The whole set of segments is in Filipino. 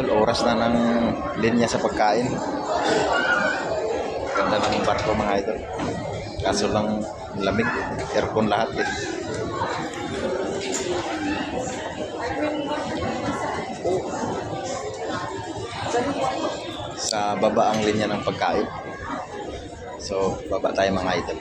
Oras na ng linya sa pagkain. Ganda ng barko mga idol. Kaso lang lamig. Aircon lahat eh. Sa baba ang linya ng pagkain. So, baba tayo mga idol.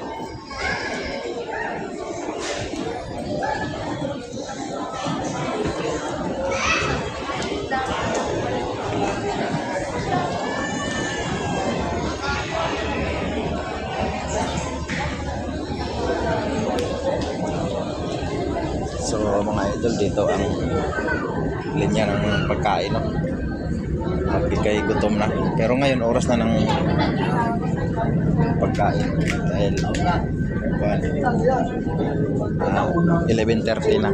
Idol, dito ang linya ng pagkain. No? Magbigay gutom na. Pero ngayon, oras na ng pagkain. Dahil well, ah, 11.30 na.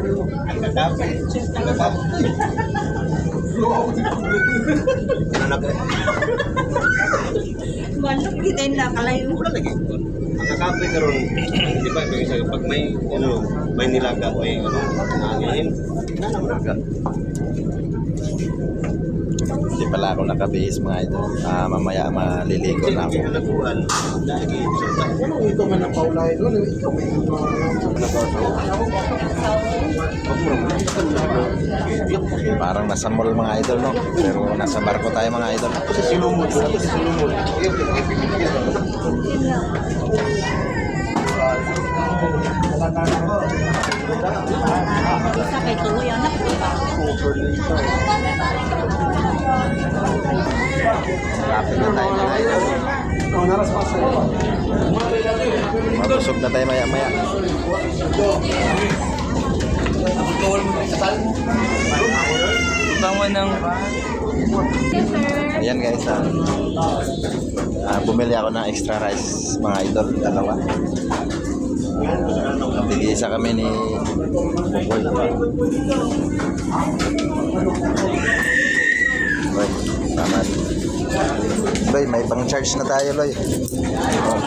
Manok kita yung nakalayo. Kape karon, di ba, ibig sabihin, pag may, ano, may nilaga, may, ano, nanganin, nanamulaga. Hindi pala ako nakabihis mga idol. Ah, mamaya maliligo na ako. Kasi. Anong ito man ang paulay doon? Ikaw may Parang nasa mall mga idol, no? Pero nasa barko tayo mga idol. sa sinumod. Ito sa sinumod. Isa kay Tuloy, anak ko ba? Na tayo mga idol. Mabusog na tayo maya maya. Bango ng Ayan guys, ah, ah, bumili ako ng extra rice mga idol, dalawa. Tigisa kami ni Bukoy. Loy, tama. Loy, may pang charge na tayo, Loy. Oh.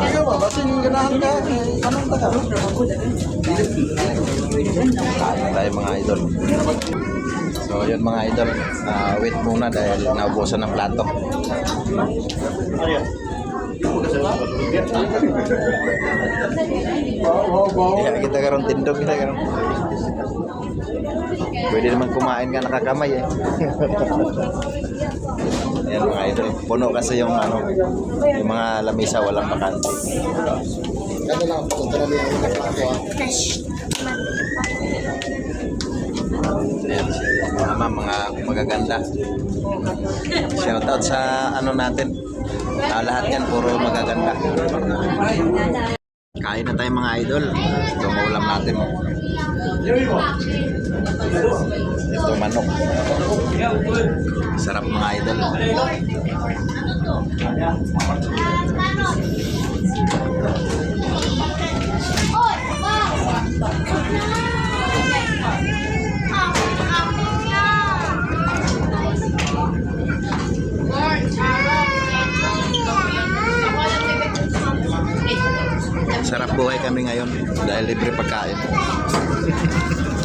Ikaw ba? Ba't yung ganahan ka? Anong taga? tayo mga idol. So yun mga idol, Ah, wait muna dahil naubusan ng plato. Oo. Kaya kita karon tindog kita karon. Pwede naman kumain ka nakakamay eh. Ayan mga idol, puno kasi yung ano, yung mga lamisa walang bakante. Ano lang, punta na niya ang. Ayan, mga mga magaganda. Shoutout sa ano natin. Ah, lahat yan, puro magaganda. Kain na tayo mga idol. Ito ang ulam natin. Ito manok. Sarap mga idol. Sarap buhay kami ngayon dahil libre pagkain.